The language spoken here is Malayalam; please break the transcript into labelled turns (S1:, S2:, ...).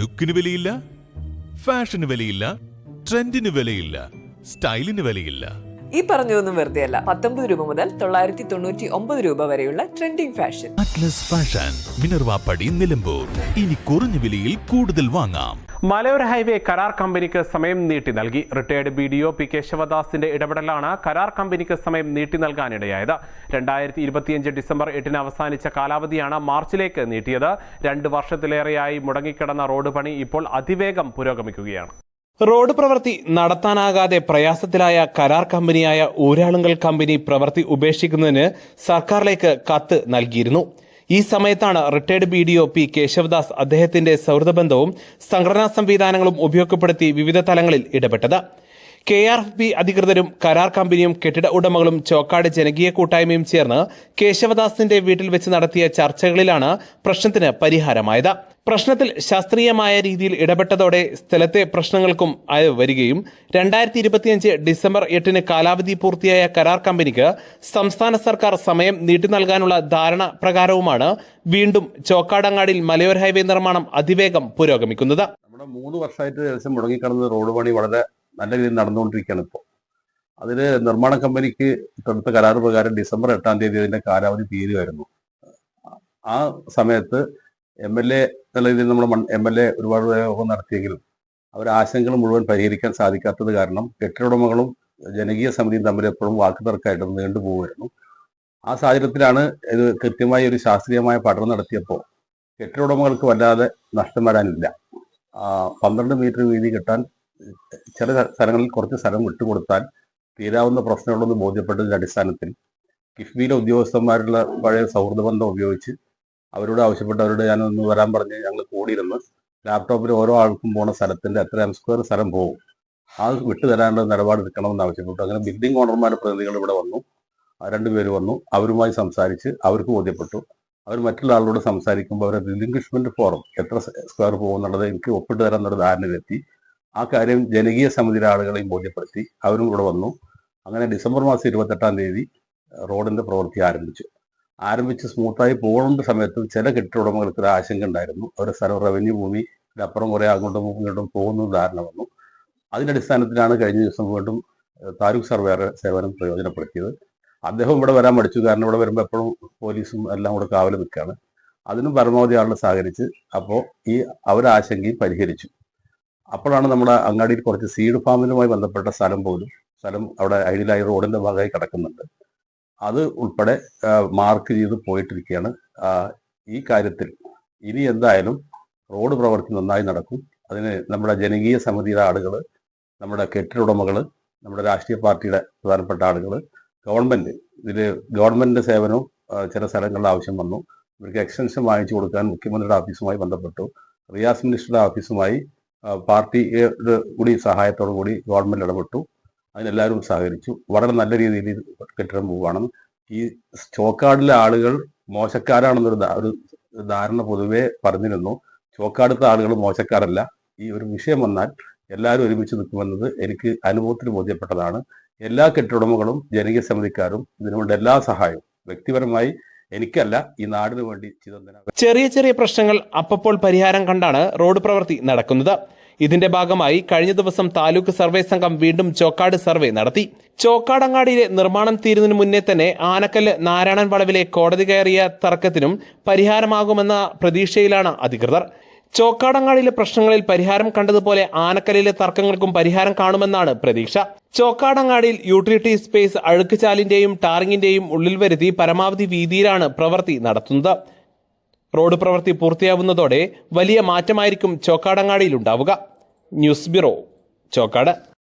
S1: ലുക്കിന് വിലയില്ല ഫാഷന് വിലയില്ല ട്രെൻഡിന് വിലയില്ല സ്റ്റൈലിന് വിലയില്ല.
S2: ഈ പറഞ്ഞതൊന്നും വെറുതെ അല്ല പത്തൊമ്പത് രൂപ മുതൽ തൊള്ളായിരത്തി തൊണ്ണൂറ്റി ഒമ്പത് രൂപ വരെയുള്ള trending fashion.
S1: Atlas fashion Minervappadi Nilambur. ഇനി കുറഞ്ഞ വിലയിൽ കൂടുതൽ വാങ്ങാം.
S3: മലയോര ഹൈവേ കരാർ കമ്പനിക്ക് സമയം നീട്ടി നൽകി. Retired B D O P കേശവദാസിന്റെ ഇടപെടലാണ് കരാർ കമ്പനിക്ക് സമയം നീട്ടി നൽകാനിടയായത്. രണ്ടായിരത്തി ഇരുപത്തിയഞ്ച് ഡിസംബർ എട്ടിന് അവസാനിച്ച കാലാവധിയാണ് മാർച്ചിലേക്ക് നീട്ടിയത്. രണ്ട് വർഷത്തിലേറെയായി മുടങ്ങിക്കിടന്ന റോഡ് പണി ഇപ്പോൾ അതിവേഗം പുരോഗമിക്കുകയാണ്. റോഡ് പ്രവൃത്തി നടത്താനാകാതെ പ്രയാസത്തിലായ കരാർ കമ്പനിയായ ഊരാളുങ്കൽ കമ്പനി പ്രവൃത്തി ഉപേക്ഷിക്കുന്നതിന് സർക്കാരിലേക്ക് കത്ത് നൽകിയിരുന്നു. ഈ സമയത്താണ് retired B D O P Keshavadas അദ്ദേഹത്തിന്റെ സൗഹൃദബന്ധവും സംഘടനാ സംവിധാനങ്ങളും ഉപയോഗപ്പെടുത്തി വിവിധ തലങ്ങളിൽ ഇടപെട്ടത്. കെ ആർ ബി അധികൃതരും കരാർ കമ്പനിയും കെട്ടിട ഉടമകളും ചോക്കാട് ജനകീയ കൂട്ടായ്മയും ചേർന്ന് കേശവദാസിന്റെ വീട്ടിൽ വെച്ച് നടത്തിയ ചർച്ചകളിലാണ് പ്രശ്നത്തിന് പരിഹാരമായത്. പ്രശ്നത്തിൽ ശാസ്ത്രീയമായ രീതിയിൽ ഇടപെട്ടതോടെ സ്ഥലത്തെ പ്രശ്നങ്ങൾക്കും അയവ് വരികയും രണ്ടായിരത്തി ഇരുപത്തിയഞ്ച് ഡിസംബർ എട്ടിന് കാലാവധി പൂർത്തിയായ കരാർ കമ്പനിക്ക് സംസ്ഥാന സർക്കാർ സമയം നീട്ടി നൽകാനുള്ള ധാരണ പ്രകാരവുമാണ് വീണ്ടും ചോക്കാടങ്ങാടിൽ മലയോര ഹൈവേ നിർമ്മാണം അതിവേഗം പുരോഗമിക്കുന്നത്.
S4: നമ്മുടെ മൂന്ന് വർഷമായിട്ട് ഏകദേശം മുടങ്ങിക്കിടന്ന റോഡ് പണി വളരെ നല്ല രീതിയിൽ നടന്നുകൊണ്ടിരിക്കുകയാണ് ഇപ്പോൾ. അതിൽ നിർമ്മാണ കമ്പനിക്ക് തൊടുത്ത കരാർ പ്രകാരം ഡിസംബർ എട്ടാം തീയതി അതിന്റെ കാലാവധി തീരുമായിരുന്നു. ആ സമയത്ത് എം എൽ എ നല്ല രീതിയിൽ നമ്മൾ എം എൽ എ ഒരുപാട് യോഗം നടത്തിയെങ്കിലും അവർ ആശങ്കകൾ മുഴുവൻ പരിഹരിക്കാൻ സാധിക്കാത്തത് കാരണം കെട്ടിടuടമകളും ജനകീയ സമിതിയും തമ്മിൽ എപ്പോഴും വാക്ക് തർക്കമായിട്ട് നീണ്ടുപോകുമായിരുന്നു ആ സാഹചര്യത്തിലാണ് ഇത് കൃത്യമായി ഒരു ശാസ്ത്രീയമായ പഠനം നടത്തിയപ്പോൾ കെട്ടിടuടമകൾക്ക് വല്ലാതെ നഷ്ടം വരാനില്ല. പന്ത്രണ്ട് മീറ്റർ വീതി കിട്ടാൻ ചില സ്ഥലങ്ങളിൽ കുറച്ച് സ്ഥലം വിട്ടുകൊടുത്താൽ തീരാവുന്ന പ്രശ്നമുള്ളെന്ന് ബോധ്യപ്പെട്ടതിന്റെ അടിസ്ഥാനത്തിൽ കിഫ്ബിയിലെ ഉദ്യോഗസ്ഥന്മാരുള്ള പഴയ സൗഹൃദ ബന്ധം ഉപയോഗിച്ച് അവരോട് ആവശ്യപ്പെട്ട് അവരോട് ഞാനൊന്ന് വരാൻ പറഞ്ഞ് ഞങ്ങൾ കൂടിയിരുന്ന് ലാപ്ടോപ്പിൽ ഓരോ ആൾക്കും പോണ സ്ഥലത്തിന്റെ എത്ര എം സ്ക്വയർ സ്ഥലം പോകും. ആ വിട്ടു തരാനുള്ള നിലപാടെടുക്കണമെന്ന് ആവശ്യപ്പെട്ടു. അങ്ങനെ ബിൽഡിംഗ് ഓണർമാരുടെ പ്രതിനിധികൾ ഇവിടെ വന്നു. രണ്ടുപേര് വന്നു. അവരുമായി സംസാരിച്ച് അവർക്ക് ബോധ്യപ്പെട്ടു. അവർ മറ്റുള്ള ആളോട് സംസാരിക്കുമ്പോൾ അവരെ റിലിംഗ്വിഷ്മെന്റ് ഫോറം എത്ര സ്ക്വയർ പോകും എന്നുള്ളത് എനിക്ക് ഒപ്പിട്ട് തരാൻ എന്നൊരു ധാരണയിലെത്തി. ആ കാര്യം ജനകീയ സമിതിയിലെ ആളുകളെയും ബോധ്യപ്പെടുത്തി. അവരും കൂടെ വന്നു. അങ്ങനെ ഡിസംബർ മാസം ഇരുപത്തെട്ടാം തീയതി റോഡിന്റെ പ്രവൃത്തി ആരംഭിച്ചു. ആരംഭിച്ച് സ്മൂത്തായി പോകുന്ന സമയത്തും ചില കെട്ടിട ഉടമകൾക്ക് ഒരു ആശങ്ക ഉണ്ടായിരുന്നു. അവരുടെ സ്ഥലം റവന്യൂ ഭൂമി അപ്പുറം കുറെ അങ്ങോട്ടും ഇങ്ങോട്ടും പോകുന്ന ധാരണ വന്നു. അതിന്റെ അടിസ്ഥാനത്തിലാണ് കഴിഞ്ഞ ദിവസം വീണ്ടും ഏഹ്, താലൂക്ക് സർവേയർ സേവനം പ്രയോജനപ്പെടുത്തിയത്. അദ്ദേഹം ഇവിടെ വരാൻ മടിച്ചു. കാരണം ഇവിടെ വരുമ്പോൾ എപ്പോഴും പോലീസും എല്ലാം കൂടെ കാവൽ നിൽക്കുകയാണ്. അതിനും പരമാവധി ആളുകൾ സഹകരിച്ച് അപ്പോൾ ഈ അവരാശങ്കയും പരിഹരിച്ചു. അപ്പോഴാണ് നമ്മുടെ അങ്ങാടിയിൽ കുറച്ച് സീഡ് ഫാമിലുമായി ബന്ധപ്പെട്ട സ്ഥലം പോലും സ്ഥലം അവിടെ ഐഡിയലായി റോഡിന്റെ ഭാഗമായി കിടക്കുന്നുണ്ട്. അത് ഉൾപ്പെടെ മാർക്ക് ചെയ്ത് പോയിട്ടിരിക്കുകയാണ്. ഈ കാര്യത്തിൽ ഇനി എന്തായാലും റോഡ് പ്രവർത്തി നന്നായി നടക്കും. അതിന് നമ്മുടെ ജനകീയ സമിതിയുടെ ആളുകൾ നമ്മുടെ കെട്ടിട നമ്മുടെ രാഷ്ട്രീയ പാർട്ടിയുടെ പ്രധാനപ്പെട്ട ആളുകൾ ഗവൺമെന്റ് ഇതിൽ ഗവൺമെന്റിന്റെ സേവനവും ചില സ്ഥലങ്ങളിൽ ആവശ്യം വന്നു. ഇവർക്ക് എക്സ്റ്റൻഷൻ വാങ്ങിച്ചു കൊടുക്കാൻ മുഖ്യമന്ത്രിയുടെ ഓഫീസുമായി ബന്ധപ്പെട്ടു. റിയാസ് മിനിസ്റ്ററുടെ ഓഫീസുമായി ആ, പാർട്ടിയുടെ കൂടി സഹായത്തോടു കൂടി ഗവൺമെന്റ് ഇടപെട്ടു. അതിനെല്ലാവരും സഹകരിച്ചു. വളരെ നല്ല രീതിയിൽ കെട്ടിടം പോവുകയാണ് ഈ ചോക്കാടിലെ ആളുകൾ മോശക്കാരാണെന്നൊരു ഒരു ധാരണ പൊതുവെ പറഞ്ഞിരുന്നു. ചോക്കാടുത്ത ആളുകൾ മോശക്കാരല്ല. ഈ ഒരു വിഷയം വന്നാൽ എല്ലാവരും ഒരുമിച്ച് നിൽക്കുമെന്നത് എനിക്ക് അനുഭവത്തിൽ ബോധ്യപ്പെട്ടതാണ്. എല്ലാ കെട്ടിടമകളും ജനകീയ സമിതിക്കാരും ഇതിനുവേണ്ട എല്ലാ സഹായവും വ്യക്തിപരമായി എനിക്കല്ല ഈ നാടിനു വേണ്ടി
S3: ചെറിയ ചെറിയ പ്രശ്നങ്ങൾ അപ്പപ്പോൾ പരിഹാരം കണ്ടാണ് റോഡ് പ്രവൃത്തി നടക്കുന്നത്. ഇതിന്റെ ഭാഗമായി കഴിഞ്ഞ ദിവസം താലൂക്ക് സർവേ സംഘം വീണ്ടും ചോക്കാട് സർവേ നടത്തി. ചോക്കാടങ്ങാടിയിലെ നിർമ്മാണം തീരുന്നതിന് മുന്നേ തന്നെ ആനക്കല്ല് നാരായണൻ വളവിലെ കോടതി കയറിയ തർക്കത്തിനും പരിഹാരമാകുമെന്ന പ്രതീക്ഷയിലാണ് അധികൃതർ. ചോക്കാടങ്ങാടിയിലെ പ്രശ്നങ്ങളിൽ പരിഹാരം കണ്ടതുപോലെ ആനക്കലിലെ തർക്കങ്ങൾക്കും പരിഹാരം കാണുമെന്നാണ് പ്രതീക്ഷ. ചോക്കാടങ്ങാടിയിൽ യൂട്ടിലിറ്റി സ്പേസ് അഴുക്കുചാലിന്റെയും ടാറിങ്ങിന്റെയും ഉള്ളിൽ വരുത്തി പരമാവധി വീതിയിലാണ് പ്രവൃത്തി നടത്തുന്നത്. റോഡ് പ്രവൃത്തി പൂർത്തിയാവുന്നതോടെ വലിയ മാറ്റമായിരിക്കും ചോക്കാടങ്ങാടിയിൽ ഉണ്ടാവുക. News bureau Chokkad.